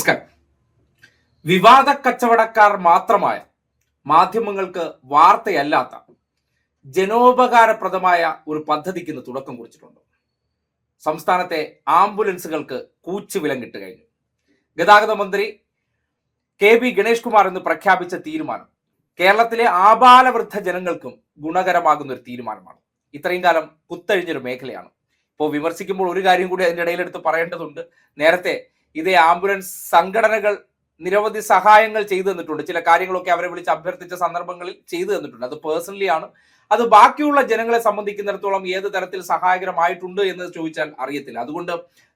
നമസ്കാരം. വിവാദ കച്ചവടക്കാർ മാത്രമായ മാധ്യമങ്ങൾക്ക് വാർത്തയല്ലാത്ത ജനോപകാരപ്രദമായ ഒരു പദ്ധതിക്ക് ഇന്ന് തുടക്കം കുറിച്ചിട്ടുണ്ട്. സംസ്ഥാനത്തെ ആംബുലൻസുകൾക്ക് കൂച്ചുവിലങ്ങിട്ട് കഴിഞ്ഞു. ഗതാഗത മന്ത്രി കെ ബി ഗണേഷ് കുമാർ എന്ന് പ്രഖ്യാപിച്ച തീരുമാനം കേരളത്തിലെ ആബാലവൃദ്ധ ജനങ്ങൾക്കും ഗുണകരമാകുന്ന ഒരു തീരുമാനമാണ്. ഇത്രയും കാലം കുത്തഴിഞ്ഞൊരു മേഖലയാണ്. ഇപ്പോൾ വിമർശിക്കുമ്പോൾ ഒരു കാര്യം കൂടി അതിന്റെ ഇടയിലെടുത്ത് പറയേണ്ടതുണ്ട്. നേരത്തെ ഇതേ ആംബുലൻസ് സംഘടനകൾ നിരവധി സഹായങ്ങൾ ചെയ്തു തന്നിട്ടുണ്ട്. ചില കാര്യങ്ങളൊക്കെ അവരെ വിളിച്ച് അഭ്യർത്ഥിച്ച സന്ദർഭങ്ങളിൽ ചെയ്തു തന്നിട്ടുണ്ട്. അത് പേഴ്സണലി ആണ്. അത് ബാക്കിയുള്ള ജനങ്ങളെ സംബന്ധിക്കുന്നിടത്തോളം ഏത് തരത്തിൽ സഹായകരമായിട്ടുണ്ട് എന്ന് ചോദിച്ചാൽ അറിയത്തില്ല. അതുകൊണ്ട്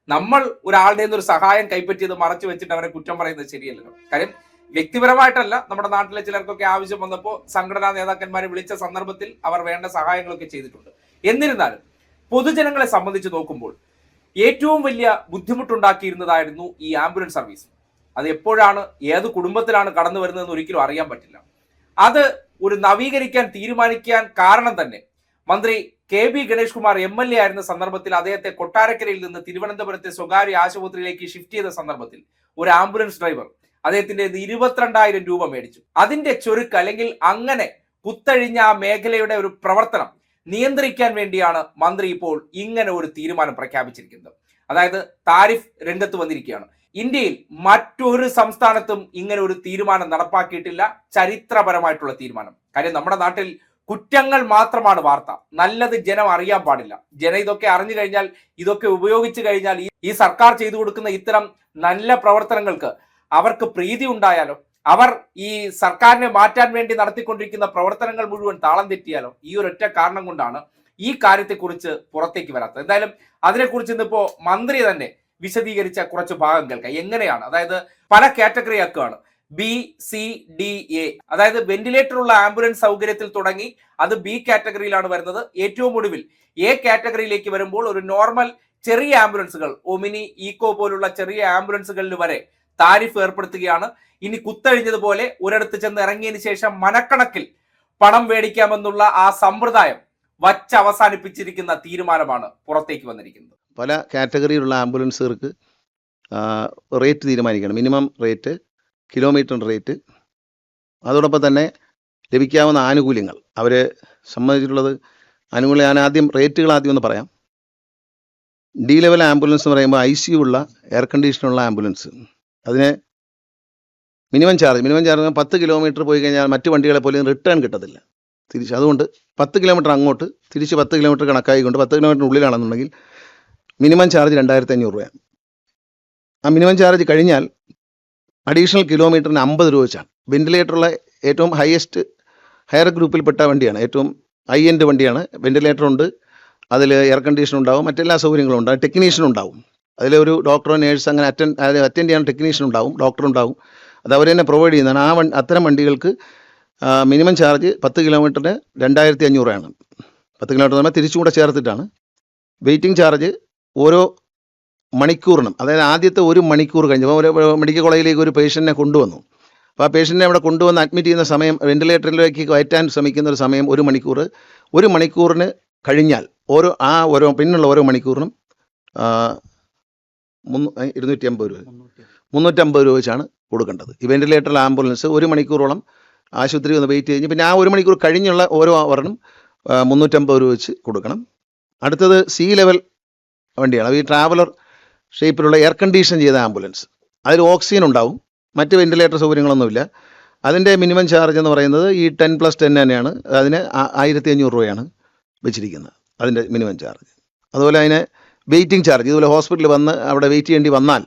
നമ്മൾ ഒരാളുടെ ഒരു സഹായം കൈപ്പറ്റിയത് മറച്ചു വെച്ചിട്ട് അവരെ കുറ്റം പറയുന്നത് ശരിയല്ലല്ലോ. കാര്യം വ്യക്തിപരമായിട്ടല്ല. നമ്മുടെ നാട്ടിലെ ചിലർക്കൊക്കെ ആവശ്യം വന്നപ്പോൾ സംഘടനാ നേതാക്കന്മാരെ വിളിച്ച സന്ദർഭത്തിൽ അവർ വേണ്ട സഹായങ്ങളൊക്കെ ചെയ്തിട്ടുണ്ട്. എന്നിരുന്നാലും പൊതുജനങ്ങളെ സംബന്ധിച്ച് നോക്കുമ്പോൾ ഏറ്റവും വലിയ ബുദ്ധിമുട്ടുണ്ടാക്കിയിരുന്നതായിരുന്നു ഈ ആംബുലൻസ് സർവീസ്. അത് എപ്പോഴാണ് ഏത് കുടുംബത്തിലാണ് കടന്നു വരുന്നതെന്ന് ഒരിക്കലും അറിയാൻ പറ്റില്ല. അത് ഒരു നവീകരിക്കാൻ തീരുമാനിക്കാൻ കാരണം തന്നെ മന്ത്രി K B Ganesh Kumar M L A ആയിരുന്ന സന്ദർഭത്തിൽ അദ്ദേഹത്തെ കൊട്ടാരക്കരയിൽ നിന്ന് തിരുവനന്തപുരത്തെ സ്വകാര്യ ആശുപത്രിയിലേക്ക് ഷിഫ്റ്റ് ചെയ്ത സന്ദർഭത്തിൽ ഒരു ആംബുലൻസ് ഡ്രൈവർ അദ്ദേഹത്തിന്റെ ഇരുപത്തിരണ്ടായിരം രൂപ മേടിച്ചു. അതിന്റെ ചുരുക്ക് അല്ലെങ്കിൽ അങ്ങനെ കുത്തഴിഞ്ഞ ആ മേഖലയുടെ ഒരു പ്രവർത്തനം നിയന്ത്രിക്കാൻ വേണ്ടിയാണ് മന്ത്രി ഇപ്പോൾ ഇങ്ങനെ ഒരു തീരുമാനം പ്രഖ്യാപിച്ചിരിക്കുന്നത്. അതായത് താരിഫ് രംഗത്ത് വന്നിരിക്കുകയാണ്. ഇന്ത്യയിൽ മറ്റൊരു സംസ്ഥാനത്തും ഇങ്ങനെ ഒരു തീരുമാനം നടപ്പാക്കിയിട്ടില്ല. ചരിത്രപരമായിട്ടുള്ള തീരുമാനം. കാര്യം നമ്മുടെ നാട്ടിൽ കുറ്റങ്ങൾ മാത്രമാണ് വാർത്ത. നല്ലത് ജനം അറിയാൻ പാടില്ല. ജനം ഇതൊക്കെ അറിഞ്ഞു കഴിഞ്ഞാൽ ഇതൊക്കെ ഉപയോഗിച്ചു കഴിഞ്ഞാൽ ഈ- സർക്കാർ ചെയ്തു കൊടുക്കുന്ന ഇത്തരം നല്ല പ്രവർത്തനങ്ങൾക്ക് അവർക്ക് പ്രീതി ഉണ്ടായാലോ? അവർ ഈ സർക്കാരിനെ മാറ്റാൻ വേണ്ടി നടത്തിക്കൊണ്ടിരിക്കുന്ന പ്രവർത്തനങ്ങൾ മുഴുവൻ താളം തെറ്റിയാലോ? ഈ ഒരൊറ്റ കാരണം കൊണ്ടാണ് ഈ കാര്യത്തെക്കുറിച്ച് പുറത്തേക്ക് വരാത്തത്. എന്തായാലും അതിനെക്കുറിച്ച് ഇന്നിപ്പോ മന്ത്രി തന്നെ വിശദീകരിച്ച കുറച്ച് ഭാഗം കേൾക്കാം എങ്ങനെയാണ്? അതായത് പല കാറ്റഗറി ആക്കുകയാണ് ബി സി ഡി എ. അതായത് വെന്റിലേറ്റർ ഉള്ള ആംബുലൻസ് സൗകര്യത്തിൽ തുടങ്ങി അത് ബി കാറ്റഗറിയിലാണ് വരുന്നത്. ഏറ്റവും ഒടുവിൽ എ കാറ്റഗറിയിലേക്ക് വരുമ്പോൾ ഒരു നോർമൽ ചെറിയ ആംബുലൻസുകൾ ഒമിനി ഈക്കോ പോലുള്ള ചെറിയ ആംബുലൻസുകളിൽ വരെ താരിഫ് ഏർപ്പെടുത്തുകയാണ്. ഇനി കുത്തഴിഞ്ഞതുപോലെ ഒരിടത്ത് ചെന്ന് ഇറങ്ങിയതിന് ശേഷം മനക്കണക്കിൽ പണം മേടിക്കാമെന്നുള്ള ആ സമ്പ്രദായം വച്ച് അവസാനിപ്പിച്ചിരിക്കുന്ന തീരുമാനമാണ് പുറത്തേക്ക് വന്നിരിക്കുന്നത്. പല കാറ്റഗറിയിലുള്ള ആംബുലൻസുകൾക്ക് റേറ്റ് തീരുമാനിക്കണം. Minimum rate kilometre rate. അതോടൊപ്പം തന്നെ ലഭിക്കാവുന്ന ആനുകൂല്യങ്ങൾ. അവരെ സംബന്ധിച്ചിട്ടുള്ളത് ആനുകൂല്യം ഞാൻ ആദ്യം റേറ്റുകൾ ആദ്യം ഒന്ന് പറയാം. ഡി ലെവൽ ആംബുലൻസ് എന്ന് പറയുമ്പോൾ ഐ സി ഉള്ള എയർ കണ്ടീഷനുള്ള ആംബുലൻസ്. അതിന് മിനിമം ചാർജ് മിനിമം ചാർജ് പത്ത് കിലോമീറ്റർ പോയി കഴിഞ്ഞാൽ മറ്റു വണ്ടികളെ പോലും റിട്ടേൺ കിട്ടത്തില്ല. തിരിച്ച് അതുകൊണ്ട് പത്ത് കിലോമീറ്റർ അങ്ങോട്ട് തിരിച്ച് പത്ത് കിലോമീറ്റർ കണക്കായിക്കൊണ്ട് പത്ത് കിലോമീറ്ററിനുള്ളിലാണെന്നുണ്ടെങ്കിൽ മിനിമം ചാർജ് രണ്ടായിരത്തി അഞ്ഞൂറ് രൂപയാണ്. ആ മിനിമം ചാർജ് കഴിഞ്ഞാൽ അഡീഷണൽ കിലോമീറ്ററിന് അമ്പത് രൂപ വെച്ചാണ്. വെന്റിലേറ്ററുള്ള ഏറ്റവും ഹയസ്റ്റ് ഹയർ ഗ്രൂപ്പിൽപ്പെട്ട വണ്ടിയാണ്. ഏറ്റവും ഹൈ എൻഡ് വണ്ടിയാണ്. വെന്റിലേറ്റർ ഉണ്ട്. അതിൽ എയർ കണ്ടീഷൻ ഉണ്ടാവും. മറ്റെല്ലാ സൗകര്യങ്ങളും ഉണ്ടാവും. ടെക്നീഷ്യൻ ഉണ്ടാവും. അതിൽ ഒരു ഡോക്ടറോ നേഴ്സ് അങ്ങനെ അറ്റൻഡ് അറ്റൻഡ് ചെയ്യാൻ ടെക്നീഷ്യൻ ഉണ്ടാവും ഡോക്ടർ ഉണ്ടാവും. അത് അവർ തന്നെ പ്രൊവൈഡ് ചെയ്യുന്നതാണ്. ആ വൺ അത്തരം വണ്ടികൾക്ക് മിനിമം ചാർജ് പത്ത് കിലോമീറ്ററിന് രണ്ടായിരത്തി അഞ്ഞൂറാണ് പത്ത് കിലോമീറ്റർ നമ്മൾ തിരിച്ചും കൂടെ ചേർത്തിട്ടാണ്. വെയിറ്റിംഗ് ചാർജ് ഓരോ മണിക്കൂറിനും അതായത് ആദ്യത്തെ ഒരു മണിക്കൂർ കഴിഞ്ഞപ്പോൾ ഒരു മെഡിക്കൽ കോളേജിലേക്ക് ഒരു പേഷ്യന്റിനെ കൊണ്ടുവന്നു. അപ്പോൾ ആ പേഷ്യന്റിനെ അവിടെ കൊണ്ടുവന്ന് അഡ്മിറ്റ് ചെയ്യുന്ന സമയം വെന്റിലേറ്ററിലേക്ക് കയറ്റാൻ ശ്രമിക്കുന്ന ഒരു സമയം ഒരു മണിക്കൂർ. ഒരു മണിക്കൂറിന് കഴിഞ്ഞാൽ ഓരോ ആ ഓരോ പിന്നുള്ള ഓരോ മണിക്കൂറിനും ഇരുന്നൂറ്റി അമ്പത് രൂപ. മുന്നൂറ്റമ്പത് രൂപ വെച്ചാണ് കൊടുക്കേണ്ടത്. ഈ വെന്റിലേറ്ററിൽ ആംബുലൻസ് ഒരു മണിക്കൂറോളം ആശുപത്രി ഒന്ന് വെയിറ്റ് കഴിഞ്ഞ് പിന്നെ ആ ഒരു മണിക്കൂർ കഴിഞ്ഞുള്ള ഓരോ അവറിനും മുന്നൂറ്റമ്പത് രൂപ വെച്ച് കൊടുക്കണം. അടുത്തത് സി ലെവൽ വണ്ടിയാണ്. ഈ ട്രാവലർ ഷേപ്പിലുള്ള എയർ കണ്ടീഷൻ ചെയ്ത ആംബുലൻസ്. അതിൽ ഓക്സിജൻ ഉണ്ടാവും. മറ്റ് വെന്റിലേറ്റർ സൗകര്യങ്ങളൊന്നുമില്ല. അതിന്റെ മിനിമം ചാർജ് എന്ന് പറയുന്നത് ഈ ടെൻ പ്ലസ് ടെൻ തന്നെയാണ്. അതിന് ആയിരത്തി അഞ്ഞൂറ് രൂപയാണ് വെച്ചിരിക്കുന്നത്. അതിന്റെ മിനിമം ചാർജ്. അതുപോലെ അതിന് വെയിറ്റിംഗ് ചാർജ്. ഇതുപോലെ ഹോസ്പിറ്റലിൽ വന്ന് അവിടെ വെയിറ്റ് ചെയ്യേണ്ടി വന്നാൽ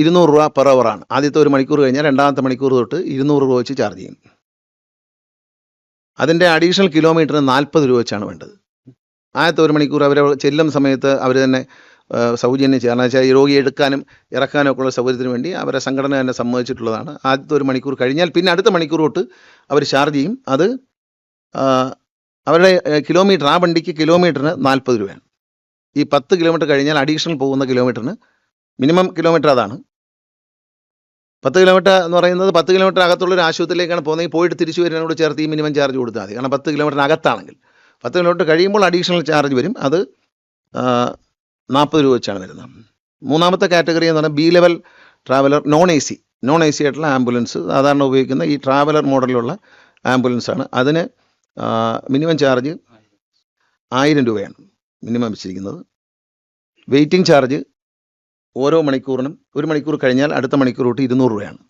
ഇരുന്നൂറ് രൂപ പെർ അവറാണ് ആദ്യത്തെ ഒരു മണിക്കൂർ കഴിഞ്ഞാൽ രണ്ടാമത്തെ മണിക്കൂർ തൊട്ട് ഇരുന്നൂറ് രൂപ വെച്ച് ചാർജ് ചെയ്യും അതിന്റെ അഡീഷണൽ കിലോമീറ്ററിന് നാൽപ്പത് രൂപ വെച്ചാണ് വേണ്ടത്. ആദ്യത്തെ ഒരു മണിക്കൂർ അവർ ചെല്ലുന്ന സമയത്ത് അവർ തന്നെ സൗജന്യം ചെയ്യാൻ വെച്ചാൽ ഈ രോഗിയെ എടുക്കാനും ഇറക്കാനും ഒക്കെ ഉള്ള സൗകര്യത്തിന് വേണ്ടി അവരെ സംഘടന തന്നെ സമ്മതിച്ചിട്ടുള്ളതാണ്. ആദ്യത്തെ ഒരു മണിക്കൂർ കഴിഞ്ഞാൽ പിന്നെ അടുത്ത മണിക്കൂർ തൊട്ട് അവർ ചാർജ് ചെയ്യും. അത് അവരുടെ കിലോമീറ്റർ ആ വണ്ടിക്ക് കിലോമീറ്ററിന് നാൽപ്പത് രൂപയാണ്. ഈ പത്ത് കിലോമീറ്റർ കഴിഞ്ഞാൽ അഡീഷണൽ പോകുന്ന കിലോമീറ്ററിന് മിനിമം കിലോമീറ്റർ അതാണ്. പത്ത് കിലോമീറ്റർ എന്ന് പറയുന്നത് പത്ത് കിലോമീറ്റർ അകത്തുള്ള ഒരു ആശുപത്രിയിലേക്കാണ് പോകുന്നത്. പോയിട്ട് തിരിച്ചു വരുന്നതിനോട് ചേർത്ത് ഈ മിനിമം ചാർജ് കൊടുത്താൽ മതി. കാരണം പത്ത് കിലോമീറ്ററിന് അകത്താണെങ്കിൽ. പത്ത് കിലോമീറ്റർ കഴിയുമ്പോൾ അഡീഷണൽ ചാർജ് വരും. അത് നാൽപ്പത് രൂപ വെച്ചാണ് വരുന്നത്. മൂന്നാമത്തെ കാറ്റഗറി എന്ന് പറഞ്ഞാൽ B level traveller non A C non A C ആയിട്ടുള്ള ആംബുലൻസ് സാധാരണ ഉപയോഗിക്കുന്ന ഈ ട്രാവലർ മോഡലിലുള്ള ആംബുലൻസ് ആണ്. അതിന് മിനിമം ചാർജ് ആയിരം രൂപയാണ്. മിനിമം വെച്ചിരിക്കുന്നത് വെയിറ്റിംഗ് ചാർജ് ഓരോ മണിക്കൂറിനും ഒരു മണിക്കൂർ കഴിഞ്ഞാൽ അടുത്ത മണിക്കൂർ തൊട്ട് ഇരുന്നൂറ് രൂപയാണ്.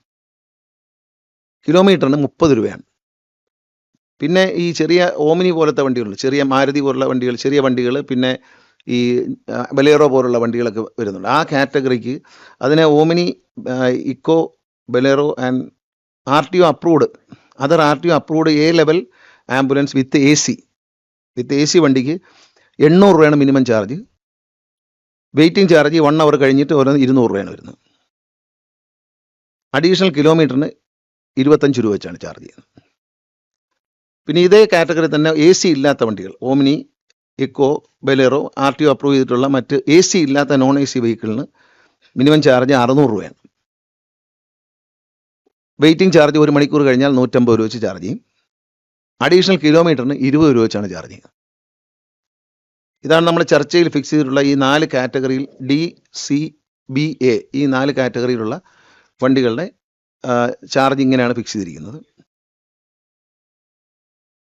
കിലോമീറ്ററിന് മുപ്പത് രൂപയാണ്. പിന്നെ ഈ ചെറിയ ഓമിനി പോലത്തെ വണ്ടികൾ ചെറിയ മാരുതി പോലുള്ള വണ്ടികൾ ചെറിയ വണ്ടികൾ പിന്നെ ഈ ബലേറോ പോലുള്ള വണ്ടികളൊക്കെ വരുന്നുണ്ട്. ആ കാറ്റഗറിക്ക് അതിനെ Omni Eeco Bolero and R T O approved other R T O approved A level ambulance with A C. With A C വണ്ടിക്ക് എണ്ണൂറ് രൂപയാണ് minimum charge. Waiting charge one hour കഴിഞ്ഞിട്ട് ഓരോ ഇരുന്നൂറ് രൂപയാണ് വരുന്നത്. അഡീഷണൽ കിലോമീറ്ററിന് ഇരുപത്തഞ്ച് രൂപ വെച്ചാണ് ചാർജ് ചെയ്യുന്നത്. പിന്നെ ഇതേ കാറ്റഗറി തന്നെ എ സി ഇല്ലാത്ത വണ്ടികൾ Omni Eeco Bolero R T O approve ചെയ്തിട്ടുള്ള മറ്റ് എ സി ഇല്ലാത്ത നോൺ എ സി വെഹിക്കിളിന് മിനിമം ചാർജ് അറുന്നൂറ് രൂപയാണ്. വെയിറ്റിംഗ് ചാർജ് ഒരു മണിക്കൂർ കഴിഞ്ഞാൽ നൂറ്റമ്പത് രൂപ വെച്ച് ചാർജ് ചെയ്യും. അഡീഷണൽ കിലോമീറ്ററിന് ഇരുപത് രൂപ വെച്ചാണ് ചാർജ് ചെയ്യുന്നത്. ഇതാണ് നമ്മൾ ചർച്ചയിൽ ഫിക്സ് ചെയ്തിട്ടുള്ള ഈ നാല് കാറ്റഗറിയിൽ ഡി സി ബി എ ഈ നാല് കാറ്റഗറിയിലുള്ള വണ്ടികളുടെ ചാർജ് ഇങ്ങനെയാണ് ഫിക്സ് ചെയ്തിരിക്കുന്നത്.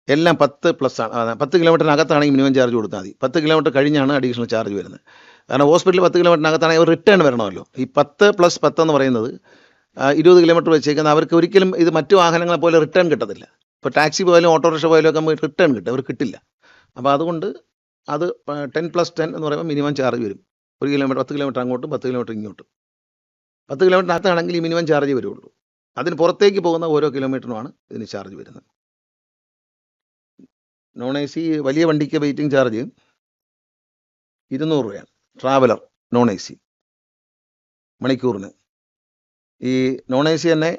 എല്ലാം പത്ത് പ്ലസ് ആണ്. പത്ത് കിലോമീറ്ററിനകത്താണെങ്കിൽ മിനിമം ചാർജ് കൊടുത്താൽ മതി. പത്ത് കിലോമീറ്റർ കഴിഞ്ഞാണ് അഡീഷണൽ ചാർജ് വരുന്നത്. കാരണം ഹോസ്പിറ്റലിൽ പത്ത് കിലോമീറ്ററിനകത്താണെങ്കിൽ അവർ റിട്ടേൺ വരണമല്ലോ. ഈ പത്ത് പ്ലസ് പത്ത് എന്ന് പറയുന്നത് ഇരുപത് കിലോമീറ്റർ വെച്ചേക്കുന്ന അവർക്ക് ഒരിക്കലും ഇത് മറ്റു വാഹനങ്ങളെ പോലെ റിട്ടേൺ കിട്ടത്തില്ല. ഇപ്പോൾ ടാക്സി പോയാലും ഓട്ടോറിക്ഷ പോയാലും ഒക്കെ നമുക്ക് റിട്ടേൺ കിട്ടും. അവർ കിട്ടില്ല. അപ്പോൾ അതുകൊണ്ട് അത് ടെൻ പ്ലസ് ടെൻ എന്ന് പറയുമ്പോൾ മിനിമം ചാർജ് വരും. ഒരു കിലോമീറ്റർ പത്ത് കിലോമീറ്റർ അങ്ങോട്ടും പത്ത് കിലോമീറ്റർ ഇങ്ങോട്ടും. പത്ത് കിലോമീറ്ററിനകത്താണെങ്കിൽ ഈ മിനിമം ചാർജ് വരുള്ളൂ. അതിന് പുറത്തേക്ക് പോകുന്ന ഓരോ കിലോമീറ്ററിനുമാണ് ഇതിന് ചാർജ് വരുന്നത്. നോൺ എ സി വലിയ വണ്ടിക്ക് വെയിറ്റിംഗ് ചാർജ് ഇരുന്നൂറ് രൂപയാണ്. Traveller non A C. മണിക്കൂറിന്. ഈ നോൺ എ സി തന്നെ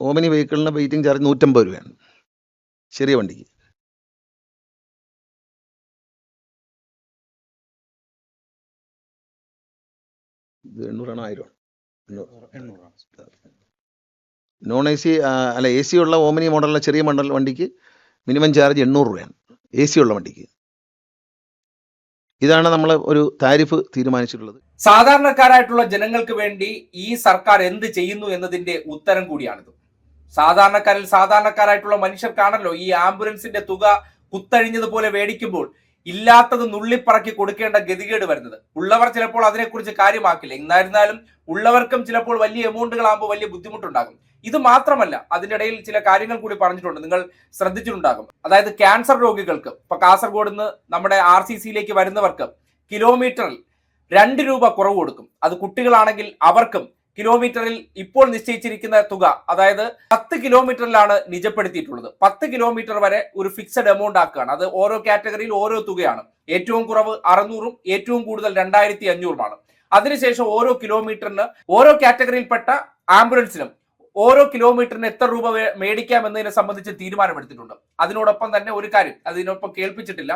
ഓമിനി വെഹിക്കിളിന് വെയിറ്റിംഗ് ചാർജ് നൂറ്റമ്പത് രൂപയാണ്. ചെറിയ വണ്ടിക്ക്. ഇത് എണ്ണൂറാണോ ആയിരം? നോൺ എ സി അല്ല എ സി ഉള്ള ഓമിനി മോഡലുള്ള ചെറിയ മോഡൽ വണ്ടിക്ക് മിനിമം ചാർജ് എണ്ണൂറ് രൂപയാണ്. എ സി ഉള്ള വണ്ടിക്ക്. ഇതാണ് നമ്മൾ ഒരു താരിഫ് തീരുമാനിച്ചിട്ടുള്ളത്. സാധാരണക്കാരായിട്ടുള്ള ജനങ്ങൾക്ക് വേണ്ടി ഈ സർക്കാർ എന്ത് ചെയ്യുന്നു എന്നതിന്റെ ഉത്തരം കൂടിയാണിത്. സാധാരണക്കാരിൽ സാധാരണക്കാരായിട്ടുള്ള മനുഷ്യർക്കാണല്ലോ ഈ ആംബുലൻസിന്റെ തുക കുത്തഴിഞ്ഞതുപോലെ മേടിക്കുമ്പോൾ ഇല്ലാത്തത് നുള്ളിപ്പറക്കി കൊടുക്കേണ്ട ഗതികേട് വരുന്നത്. ഉള്ളവർ ചിലപ്പോൾ അതിനെക്കുറിച്ച് കാര്യമാക്കില്ല. എന്നായിരുന്നാലും ഉള്ളവർക്കും ചിലപ്പോൾ വലിയ എമൗണ്ടുകളാകുമ്പോൾ വലിയ ബുദ്ധിമുട്ടുണ്ടാകും. ഇത് മാത്രമല്ല അതിന്റെ ഇടയിൽ ചില കാര്യങ്ങൾ കൂടി പറഞ്ഞിട്ടുണ്ട്. നിങ്ങൾ ശ്രദ്ധിച്ചിട്ടുണ്ടാകും. അതായത് ക്യാൻസർ രോഗികൾക്ക് ഇപ്പൊ കാസർഗോഡ് നിന്ന് നമ്മുടെ ആർ സി സിയിലേക്ക് വരുന്നവർക്ക് കിലോമീറ്ററിൽ രണ്ട് രൂപ കുറവ് കൊടുക്കും. അത് കുട്ടികളാണെങ്കിൽ അവർക്കും കിലോമീറ്ററിൽ ഇപ്പോൾ നിശ്ചയിച്ചിരിക്കുന്ന തുക അതായത് പത്ത് കിലോമീറ്ററിലാണ് നിജപ്പെടുത്തിയിട്ടുള്ളത്. പത്ത് കിലോമീറ്റർ വരെ ഒരു ഫിക്സഡ് എമൗണ്ട് ആക്കുകയാണ്. അത് ഓരോ കാറ്റഗറിയിൽ ഓരോ തുകയാണ്. ഏറ്റവും കുറവ് അറുന്നൂറും ഏറ്റവും കൂടുതൽ രണ്ടായിരത്തി അഞ്ഞൂറുമാണ് അതിനുശേഷം ഓരോ കിലോമീറ്ററിന് ഓരോ കാറ്റഗറിയിൽപ്പെട്ട ആംബുലൻസിനും ഓരോ കിലോമീറ്ററിന് എത്ര രൂപ മേടിക്കാം എന്നതിനെ സംബന്ധിച്ച് തീരുമാനമെടുത്തിട്ടുണ്ട്. അതിനോടൊപ്പം തന്നെ ഒരു കാര്യം അതിനൊപ്പം കേൾപ്പിച്ചിട്ടില്ല.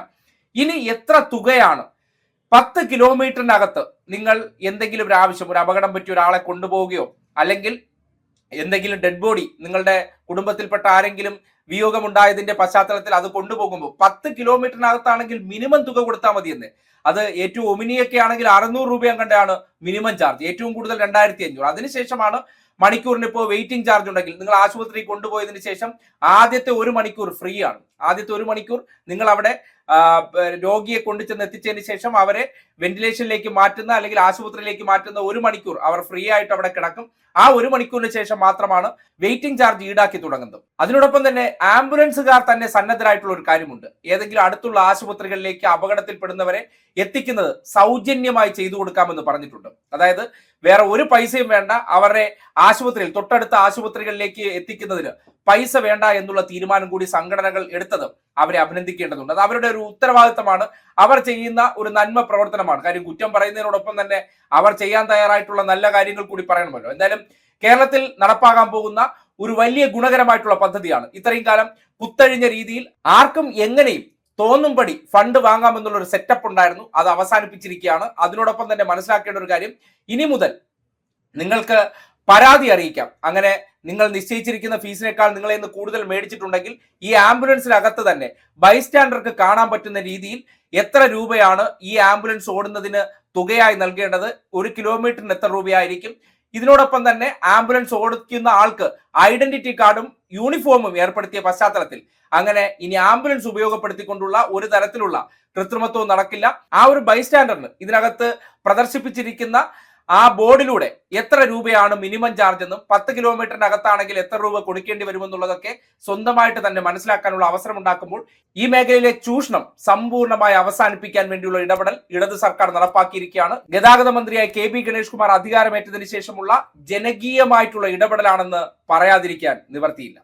ഇനി എത്ര തുകയാണ് പത്ത് കിലോമീറ്ററിനകത്ത് നിങ്ങൾ എന്തെങ്കിലും ഒരു ആവശ്യം ഒരു അപകടം പറ്റിയ ഒരാളെ കൊണ്ടുപോവുകയോ അല്ലെങ്കിൽ എന്തെങ്കിലും ഡെഡ് ബോഡി നിങ്ങളുടെ കുടുംബത്തിൽപ്പെട്ട ആരെങ്കിലും വിയോഗമുണ്ടായതിന്റെ പശ്ചാത്തലത്തിൽ അത് കൊണ്ടുപോകുമ്പോൾ പത്ത് കിലോമീറ്ററിനകത്താണെങ്കിൽ മിനിമം തുക കൊടുത്താൽ മതി എന്ന് അത് ഏറ്റവും ഒമിനിയൊക്കെ ആണെങ്കിൽ അറുന്നൂറ് രൂപയും കണ്ടാണ് മിനിമം ചാർജ് ഏറ്റവും കൂടുതൽ രണ്ടായിരത്തി അഞ്ഞൂറ് അതിനുശേഷമാണ് മണിക്കൂറിന് ഇപ്പോൾ വെയിറ്റിംഗ് ചാർജ് ഉണ്ടെങ്കിൽ നിങ്ങൾ ആശുപത്രി കൊണ്ടുപോയതിനു ശേഷം ആദ്യത്തെ ഒരു മണിക്കൂർ ഫ്രീ ആണ്. ആദ്യത്തെ ഒരു മണിക്കൂർ നിങ്ങൾ അവിടെ രോഗിയെ കൊണ്ടുചെന്ന് എത്തിച്ചതിന് ശേഷം അവരെ വെന്റിലേഷനിലേക്ക് മാറ്റുന്ന അല്ലെങ്കിൽ ആശുപത്രിയിലേക്ക് മാറ്റുന്ന ഒരു മണിക്കൂർ അവർ ഫ്രീ ആയിട്ട് അവിടെ കിടക്കും. ആ ഒരു മണിക്കൂറിന് ശേഷം മാത്രമാണ് വെയിറ്റിംഗ് ചാർജ് ഈടാക്കി തുടങ്ങുന്നത്. അതിനോടൊപ്പം തന്നെ ആംബുലൻസുകാർ തന്നെ സന്നദ്ധരായിട്ടുള്ള ഒരു കാര്യമുണ്ട്. ഏതെങ്കിലും അടുത്തുള്ള ആശുപത്രികളിലേക്ക് അപകടത്തിൽപ്പെടുന്നവരെ എത്തിക്കുന്നത് സൗജന്യമായി ചെയ്തു കൊടുക്കാമെന്ന് പറഞ്ഞിട്ടുണ്ട്. അതായത് വേറെ ഒരു പൈസയും വേണ്ട. അവരുടെ ആശുപത്രിയിൽ തൊട്ടടുത്ത ആശുപത്രികളിലേക്ക് എത്തിക്കുന്നതിന് പൈസ വേണ്ട എന്നുള്ള തീരുമാനം കൂടി സംഘടനകൾ എടുത്തത് അവരെ അഭിനന്ദിക്കേണ്ടതുണ്ട്. അത് അവരുടെ ഒരു ഉത്തരവാദിത്തമാണ്. അവർ ചെയ്യുന്ന ഒരു നന്മ പ്രവർത്തനമാണ്. കാര്യം കുറ്റം പറയുന്നതിനോടൊപ്പം തന്നെ അവർ ചെയ്യാൻ തയ്യാറായിട്ടുള്ള നല്ല കാര്യങ്ങൾ കൂടി പറയണമല്ലോ. എന്തായാലും കേരളത്തിൽ നടപ്പാകാൻ പോകുന്ന ഒരു വലിയ ഗുണകരമായിട്ടുള്ള പദ്ധതിയാണ്. ഇത്രയും കാലം കുത്തഴിഞ്ഞ രീതിയിൽ ആർക്കും എങ്ങനെയും തോന്നുംപടി ഫണ്ട് വാങ്ങാമെന്നുള്ള ഒരു സെറ്റപ്പ് ഉണ്ടായിരുന്നു. അത് അവസാനിപ്പിച്ചിരിക്കുകയാണ്. അതിനോടൊപ്പം തന്നെ മനസ്സിലാക്കേണ്ട ഒരു കാര്യം ഇനി മുതൽ നിങ്ങൾക്ക് പരാതി അറിയിക്കാം. അങ്ങനെ നിങ്ങൾ നിശ്ചയിച്ചിരിക്കുന്ന ഫീസിനേക്കാൾ നിങ്ങളെ ഇന്ന് കൂടുതൽ മേടിച്ചിട്ടുണ്ടെങ്കിൽ ഈ ആംബുലൻസിനകത്ത് തന്നെ ബൈസ്റ്റാൻഡർക്ക് കാണാൻ പറ്റുന്ന രീതിയിൽ എത്ര രൂപയാണ് ഈ ആംബുലൻസ് ഓടുന്നതിന് തുകയായി നൽകേണ്ടത്? ഒരു കിലോമീറ്ററിന് എത്ര രൂപയായിരിക്കും? ഇതിനോടൊപ്പം തന്നെ ആംബുലൻസ് ഓടിക്കുന്ന ആൾക്ക് ഐഡന്റിറ്റി കാർഡും യൂണിഫോമും ഏർപ്പെടുത്തിയ പശ്ചാത്തലത്തിൽ. അങ്ങനെ ഇനി ആംബുലൻസ് ഉപയോഗപ്പെടുത്തിക്കൊണ്ടുള്ള ഒരു തരത്തിലുള്ള കൃത്രിമത്വവും നടക്കില്ല. ആ ഒരു ബൈസ്റ്റാൻഡറിന് ഇതിനകത്ത് പ്രദർശിപ്പിച്ചിരിക്കുന്ന ആ ബോർഡിലൂടെ എത്ര രൂപയാണ് മിനിമം ചാർജ് എന്നും പത്ത് കിലോമീറ്ററിനകത്താണെങ്കിൽ എത്ര രൂപ കൊടുക്കേണ്ടി വരുമെന്നുള്ളതൊക്കെ സ്വന്തമായിട്ട് തന്നെ മനസ്സിലാക്കാനുള്ള അവസരം ഉണ്ടാക്കുമ്പോൾ ഈ മേഖലയിലെ ചൂഷണം സമ്പൂർണമായി അവസാനിപ്പിക്കാൻ വേണ്ടിയുള്ള ഇടപെടൽ ഇടത് സർക്കാർ നടപ്പാക്കിയിരിക്കുകയാണ്. ഗതാഗത മന്ത്രിയായി കെ ബി ഗണേഷ് കുമാർ അധികാരമേറ്റതിനു ശേഷമുള്ള ജനകീയമായിട്ടുള്ള ഇടപെടലാണെന്ന് പറയാതിരിക്കാൻ നിവർത്തിയില്ല.